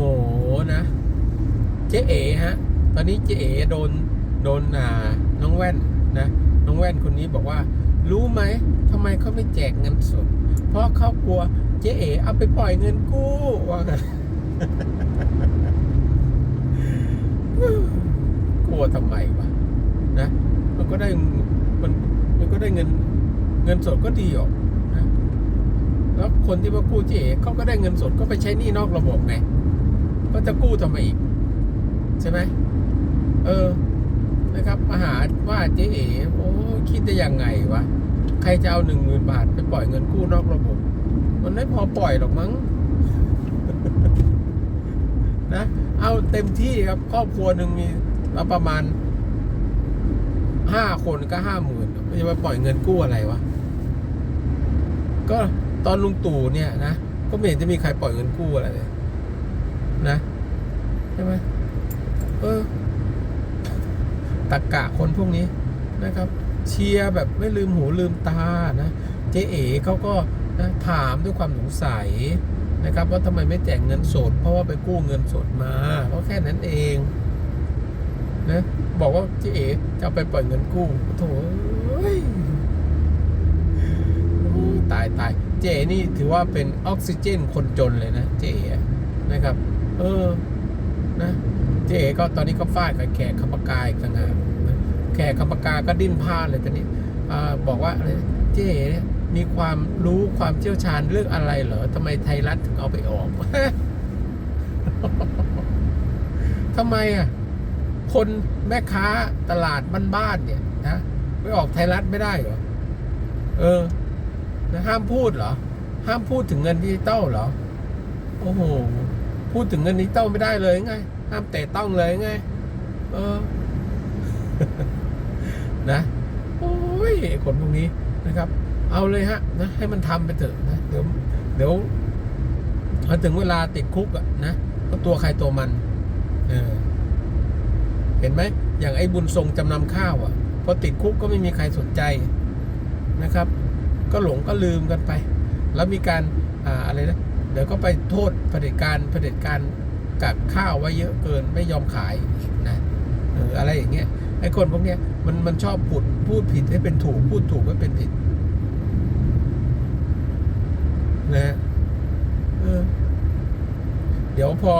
หนะ เจ๊เอ๋ฮะ ตอนนี้เจ๊เอ๋โดนโดนอ่าน้องแว่นนะ น้องแว่นคนนี้บอกว่า รู้ไหมทำไมเขาไม่แจกเงินสด เพราะเขากลัวเจ๊เอ๋เอาไปปล่อยเงินกู้ว่ากันกลัวทำไมวะนะ มันก็ได้มันมันก็ได้เงินเงินสดก็ดีออกนะ แล้วคนที่มากู้เจ๊เอ๋เขาก็ได้เงินสดก็ไปใช้หนี้นอกระบบไง ก็จะกู้ทำไมอีก ใช่ไหมเออ นะครับมาหาว่าเจ๊เอ๋โอ้คิดได้ยังไงวะ ใครจะเอาหนึ่งหมื่นบาทไปปล่อยเงินกู้นอกระบบ มันไม่พอปล่อยหรอกมั้งนะ เอาเต็มที่ครับ ครอบครัวหนึ่งมีเราประมาณห้าคนก็ห้าหมื่นไม่จะไปปล่อยเงินกู้อะไรวะ ก็ตอนลุงตู่เนี่ยนะ ก็ไม่เห็นจะมีใครปล่อยเงินกู้อะไรเลย นะใช่ไหมเออตะกะคนพวกนี้นะครับ เชียร์แบบไม่ลืมหูลืมตานะเจ๊เอ๋เขาก็นะถามด้วยความสงสัยนะครับ ว่าทำไมไม่แจกเงินสด เพราะว่าไปกู้เงินสดมาก็แค่นั้นเองนะบอกว่าเจ๊เอ๋จะไปปล่อยเงินกู้โถตายตายเจ๊นี่ถือว่าเป็นออกซิเจนคนจนเลยนะเจ๊นะครับ เออ นะ เจ๊ก็ตอนนี้ก็ฟาดกับแขกคำปากาอีกต่างหากนแขกคำปากาก็ดิ้นพลาดเลยตอนนี้อบอกว่าอะไรเจ๊มีความรู้ความเชี่ยวชาญเรื่องอะไรเหรอทำไมไทยรัฐถึงเอาไปออกทำไมอะ คนแม่ค้าตลาดบ้านๆเนี่ยนะไปออกไทยรัฐไม่ได้เหรอ เออนะห้ามพูดเหรอ ห้ามพูดถึงเงินดิจิตอลเหรอ โอ้โห พูดถึงเงินดิจิตอลไม่ได้เลยไง ห้ามแตะต้องเลยไง เออ นะ โอ้ยคนพวกนี้นะครับ เอาเลยฮะ นะ ให้มันทำไปเถอะนะ เดี๋ยว เดี๋ยวพอถึงเวลาติดคุกอะนะก็ตัวใครตัวมัน เออ เห็นไหม อย่างไอ้บุญทรงจำนำข้าวอะพอติดคุกก็ไม่มีใครสนใจนะครับ ก็หลงก็ลืมกันไป แล้วมีการ อ่า อะไรนะ เดี๋ยวก็ไปโทษเผด็จการเผด็จการกักข้าวไว้เยอะเกินไม่ยอมขายนะเอออะไรอย่างเงี้ยไอ้คนพวกเนี้ยมันมันชอบพูดพูดผิดให้เป็นถูกพูดถูกให้เป็นผิดนะเออเดี๋ยวพอ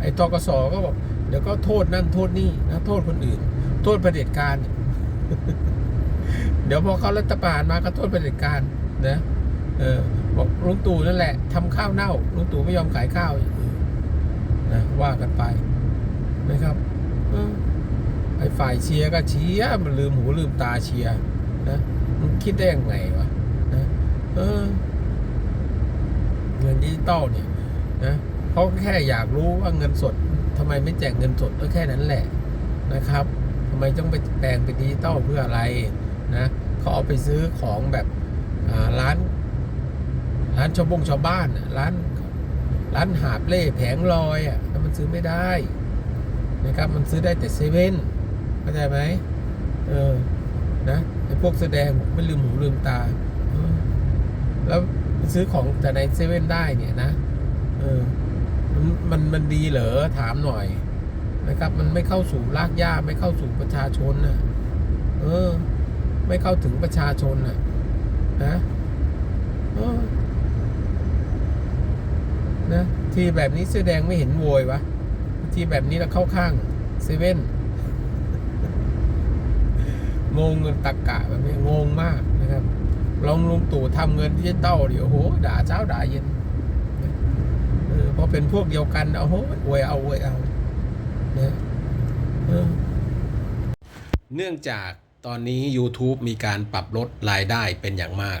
ไอ้ตกสก็บอกเดี๋ยวก็โทษนั่นโทษนี่นะโทษคนอื่น โทษเผด็จการ เดี๋ยวพอเขารัฐประหารมาก็โทษเผด็จการนะ เออบอกลุงตู่นั่นแหละทำข้าวเน่าลุงตู่ไม่ยอมขายข้าวนะว่ากันไปนะครับออไอ้ฝ่ายเชียร์ก็เชียร์มันลืมหูลืมตาเชียร์นะมันคิดได้ยังไงวะนะเออเงินดิจิตอลเนี่ยนะเขาแค่อยากรู้ว่าเงินสดทำไมไม่แจกเงินสดก็แค่นั้นแหละนะครับทำไมต้องไปแปลงเป็นดิจิตอลเพื่ออะไรนะเขาเอาไปซื้อของแบบร้านานชาวบงชาวบ้านร้านร้านหาบเล่แผงลอยอะแล้วมันซื้อไม่ได้นะครับมันซื้อได้แต่เซเว่นเข้าใจไหมเออนะไอ้พวกแสดงไม่ลืมหูลืมตาออแล้วซื้อของแต่ในเซเว่นได้เนี่ยนะเออมันมันมันดีเหรอถามหน่อยนะครับ มันไม่เข้าสู่รากหญ้าไม่เข้าสู่ประชาชนนะเออ ไม่เข้าถึงประชาชนนะนะเออ นะทีแบบนี้เสื้อแดงไม่เห็นโวยวะทีแบบนี้เราเข้าข้างเซเว่นงงเงินตักกะแบบนี้งงมากนะครับลองลุงตู่ทำเงินดิจิตอลเดี๋ยวโหด่าเช้าด่าเย็นเออพอเป็นพวกเดียวกันเอาโหอวยเอาอวยเอานะเอเนื่องจากตอนนี้ YouTube มีการปรับลดรายได้เป็นอย่างมาก